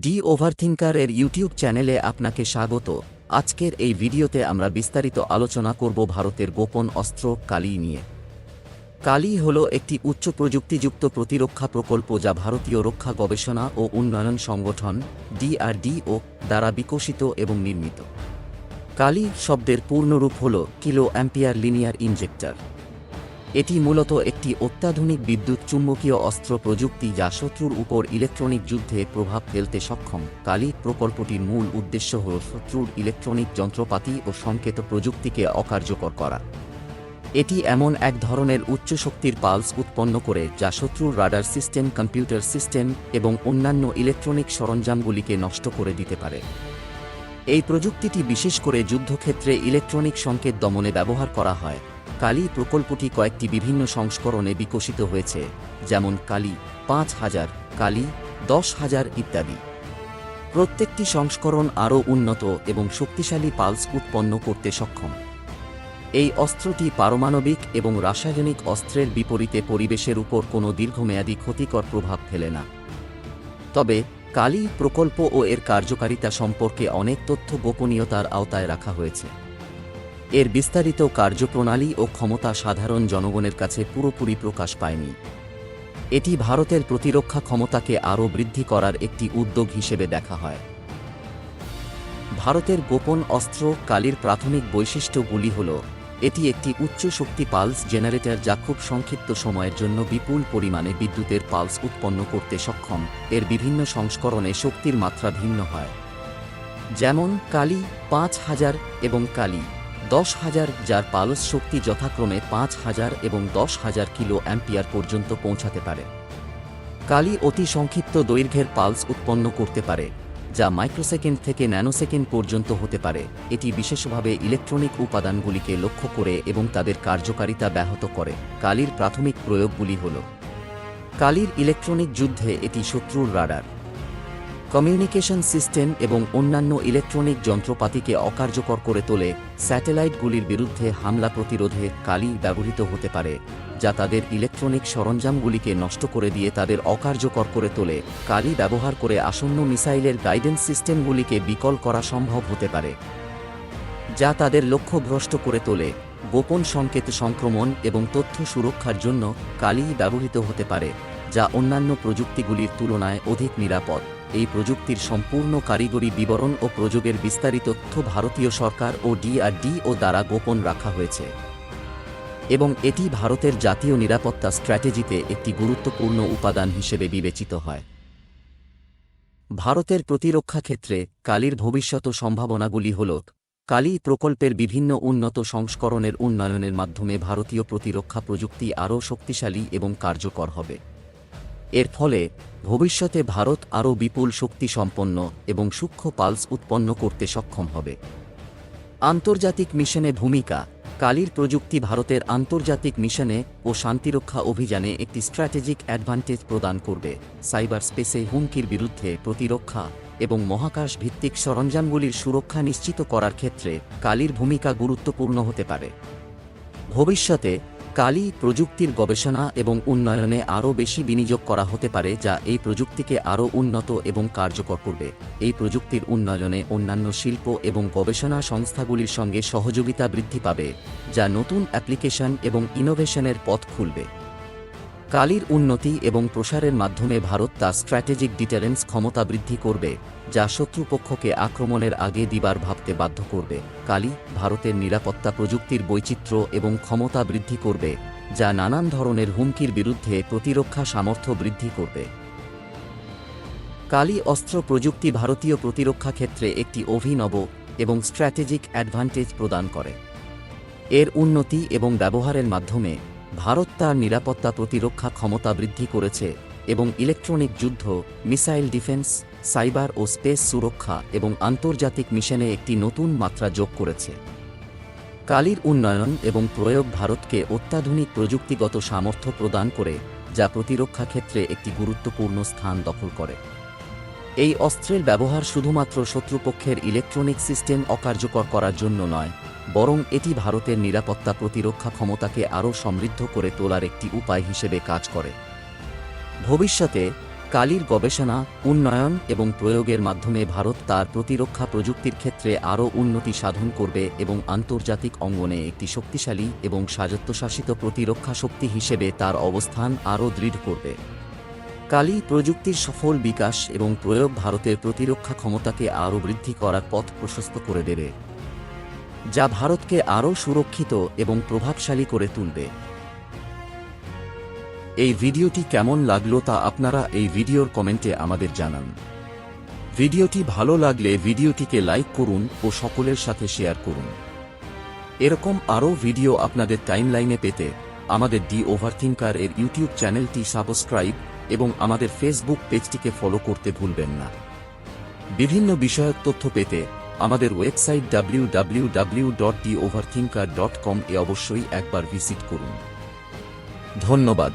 D ওভারথিঙ্কার এর YouTube চ্যানেলে আপনাকে স্বাগত। আজকের এই ভিডিওতে আমরা বিস্তারিত আলোচনা করব ভারতের গোপন অস্ত্র কালি নিয়ে। কালি হল একটি উচ্চ প্রযুক্তিযুক্ত প্রতিরক্ষা প্রকল্প যা ভারতীয় রক্ষা গবেষণা ও উন্নয়ন সংগঠন ডিআরডিও দ্বারা বিকশিত এবং নির্মিত। কালি শব্দের পূর্ণরূপ হল কিলো অ্যাম্পিয়ার লিনিয়ার ইনজেক্টর। এটি মূলত একটি অত্যাধুনিক বিদ্যুৎ চুম্বকীয় অস্ত্র প্রযুক্তি যা শত্রুর উপর ইলেকট্রনিক যুদ্ধে প্রভাব ফেলতে সক্ষম। কালি প্রকল্পটির মূল উদ্দেশ্য হল শত্রুর ইলেকট্রনিক যন্ত্রপাতি ও সংকেত প্রযুক্তিকে অকার্যকর করা। এটি এমন এক ধরনের উচ্চ শক্তির পালস উৎপন্ন করে যা শত্রুর রাডার সিস্টেম, কম্পিউটার সিস্টেম এবং অন্যান্য ইলেকট্রনিক সরঞ্জামগুলিকে নষ্ট করে দিতে পারে। এই প্রযুক্তিটি বিশেষ করে যুদ্ধক্ষেত্রে ইলেকট্রনিক সংকেত দমনে ব্যবহার করা হয়। কালি প্রকল্পটি কয়েকটি বিভিন্ন সংস্করণে বিকশিত হয়েছে, যেমন কালী পাঁচ হাজার, কালী দশ হাজার ইত্যাদি। প্রত্যেকটি সংস্করণ আরও উন্নত এবং শক্তিশালী পালস উৎপন্ন করতে সক্ষম। এই অস্ত্রটি পারমাণবিক এবং রাসায়নিক অস্ত্রের বিপরীতে পরিবেশের উপর কোনো দীর্ঘমেয়াদী ক্ষতিকর প্রভাব ফেলে না। তবে, কালি প্রকল্প ও এর কার্যকারিতা সম্পর্কে অনেক তথ্য গোপনীয়তার আওতায় রাখা হয়েছে। এর বিস্তারিত কার্যপ্রণালী ও ক্ষমতা সাধারণ জনগণের কাছে পুরোপুরি প্রকাশ পায়নি। এটি ভারতের প্রতিরক্ষা ক্ষমতাকে আরও বৃদ্ধি করার একটি উদ্যোগ হিসেবে দেখা হয়। ভারতের গোপন অস্ত্র কালির প্রাথমিক বৈশিষ্ট্যগুলি হল, এটি একটি উচ্চ শক্তি পালস জেনারেটর যা খুব সংক্ষিপ্ত সময়ের জন্য বিপুল পরিমাণে বিদ্যুতের পালস উৎপন্ন করতে সক্ষম। এর বিভিন্ন সংস্করণে শক্তির মাত্রা ভিন্ন হয়। যেমন, কালি পাঁচ হাজার এবং কালি দশ হাজার যার পালস শক্তি যথাক্রমে পাঁচ হাজার এবং দশ হাজার কিলো অ্যাম্পিয়ার পর্যন্ত পৌঁছাতে পারে। কালি অতি সংক্ষিপ্ত দৈর্ঘ্যের পালস উৎপন্ন করতে পারে, যা মাইক্রোসেকেন্ড থেকে ন্যানোসেকেন্ড পর্যন্ত হতে পারে। এটি বিশেষভাবে ইলেকট্রনিক উপাদানগুলিকে লক্ষ্য করে এবং তাদের কার্যকারিতা ব্যাহত করে। কালির প্রাথমিক প্রয়োগগুলি হল, কালির ইলেকট্রনিক যুদ্ধে এটি শত্রুর রাডার। কমিউনিকেশন সিস্টেম এবং অন্যান্য ইলেকট্রনিক যন্ত্রপাতিকে অকার্যকর করে তোলে, স্যাটেলাইটগুলির বিরুদ্ধে হামলা প্রতিরোধে কালি ব্যবহৃত হতে পারে, যা তাদের ইলেকট্রনিক সরঞ্জামগুলিকে নষ্ট করে দিয়ে তাদের অকার্যকর করে তোলে। কালি ব্যবহার করে আসন্ন মিসাইলের গাইডেন্স সিস্টেমগুলিকে বিকল করা সম্ভব হতে পারে, যা তাদের লক্ষ্য ভ্রষ্ট করে তোলে। গোপন সংকেত সংক্রমণ এবং তথ্য সুরক্ষার জন্য কালি ব্যবহৃত হতে পারে, যা অন্যান্য প্রযুক্তিগুলির তুলনায় অধিক নিরাপদ। এই প্রযুক্তির সম্পূর্ণ কারিগরি বিবরণ ও প্রযোগের বিস্তারিত তথ্য ভারতীয় সরকার ও ডিআরডিও দ্বারা গোপন রাখা হয়েছে। এবং এটি ভারতের জাতীয় নিরাপত্তা স্ট্র্যাটেজিতে একটি গুরুত্বপূর্ণ উপাদান হিসেবে বিবেচিত হয়। ভারতের প্রতিরক্ষা ক্ষেত্রে কালির ভবিষ্যৎ সম্ভাবনাগুলি হল, কালি প্রকল্পের বিভিন্ন উন্নত সংস্করণের উন্নয়নের মাধ্যমে ভারতীয় প্রতিরক্ষা প্রযুক্তি আরও শক্তিশালী এবং কার্যকর হবে। এর ফলে ভবিষ্যতে ভারত আরও বিপুল শক্তি সম্পন্ন এবং সূক্ষ্ম পালস উৎপন্ন করতে সক্ষম হবে। আন্তর্জাতিক মিশনে ভূমিকা, কালির প্রযুক্তি ভারতের আন্তর্জাতিক মিশনে ও শান্তিরক্ষা অভিযানে একটি স্ট্র্যাটেজিক অ্যাডভান্টেজ প্রদান করবে। সাইবার স্পেসে হুমকির বিরুদ্ধে প্রতিরক্ষা এবং মহাকাশ ভিত্তিক সরঞ্জামগুলির সুরক্ষা নিশ্চিত করার ক্ষেত্রে কালির ভূমিকা গুরুত্বপূর্ণ হতে পারে। ভবিষ্যতে কালি প্রযুক্তির গবেষণা এবং উন্নয়নে আরও বেশি বিনিয়োগ করা হতে পারে যা এই প্রযুক্তিকে আরও উন্নত এবং কার্যকর করবে। এই প্রযুক্তির উন্নয়নে অন্যান্য শিল্প এবং গবেষণা সংস্থাগুলির সঙ্গে সহযোগিতা বৃদ্ধি পাবে, যা নতুন অ্যাপ্লিকেশন এবং ইনোভেশনের পথ খুলবে। কালির উন্নতি এবং প্রসারের মাধ্যমে ভারত তার স্ট্র্যাটেজিক ডিটারেন্স ক্ষমতা বৃদ্ধি করবে, যা শত্রুপক্ষকে আক্রমণের আগে দিবার ভাবতে বাধ্য করবে। কালি ভারতের নিরাপত্তা প্রযুক্তির বৈচিত্র্য এবং ক্ষমতা বৃদ্ধি করবে, যা নানান ধরনের হুমকির বিরুদ্ধে প্রতিরক্ষা সামর্থ্য বৃদ্ধি করবে। কালি অস্ত্র প্রযুক্তি ভারতীয় প্রতিরক্ষা ক্ষেত্রে একটি অভিনব এবং স্ট্র্যাটেজিক অ্যাডভান্টেজ প্রদান করে। এর উন্নতি এবং ব্যবহারের মাধ্যমে ভারত তার নিরাপত্তা প্রতিরক্ষা ক্ষমতা বৃদ্ধি করেছে এবং ইলেকট্রনিক যুদ্ধ, মিসাইল ডিফেন্স, সাইবার ও স্পেস সুরক্ষা এবং আন্তর্জাতিক মিশনে একটি নতুন মাত্রা যোগ করেছে। কালির উন্নয়ন এবং প্রয়োগ ভারতকে অত্যাধুনিক প্রযুক্তিগত সামর্থ্য প্রদান করে, যা প্রতিরক্ষা ক্ষেত্রে একটি গুরুত্বপূর্ণ স্থান দখল করে। এই অস্ত্রের ব্যবহার শুধুমাত্র শত্রুপক্ষের ইলেকট্রনিক সিস্টেম অকার্যকর করার জন্য নয়, বরং এটি ভারতের নিরাপত্তা প্রতিরক্ষা ক্ষমতাকে আরও সমৃদ্ধ করে তোলার একটি উপায় হিসেবে কাজ করে। ভবিষ্যতে, কালির গবেষণা, উন্নয়ন এবং প্রয়োগের মাধ্যমে ভারত তার প্রতিরক্ষা প্রযুক্তির ক্ষেত্রে আরও উন্নতি সাধন করবে এবং আন্তর্জাতিক অঙ্গনে একটি শক্তিশালী এবং স্বায়ত্তশাসিত প্রতিরক্ষা শক্তি হিসেবে তার অবস্থান আরও দৃঢ় করবে। কালি প্রযুক্তির সফল বিকাশ এবং প্রয়োগ ভারতের প্রতিরক্ষা ক্ষমতাকে আরও বৃদ্ধি করার পথ প্রশস্ত করে দেবে, যা ভারতকে আরও সুরক্ষিত এবং প্রভাবশালী করে তুলবে। এই ভিডিওটি কেমন লাগল তা আপনারা এই ভিডিওর কমেন্টে আমাদের জানান। ভিডিওটি ভালো লাগলে ভিডিওটিকে লাইক করুন ও সকলের সাথে শেয়ার করুন। এরকম আরও ভিডিও আপনাদের টাইমলাইনে পেতে আমাদের ডি ওভারথিঙ্কার এর ইউটিউব চ্যানেলটি সাবস্ক্রাইব এবং আমাদের ফেসবুক পেজটিকে ফলো করতে ভুলবেন না। বিভিন্ন বিষয়ক তথ্য পেতে আমাদের website W W W dot D dot A অবশ্যই একবার ভিজিট করুন। ধন্যবাদ।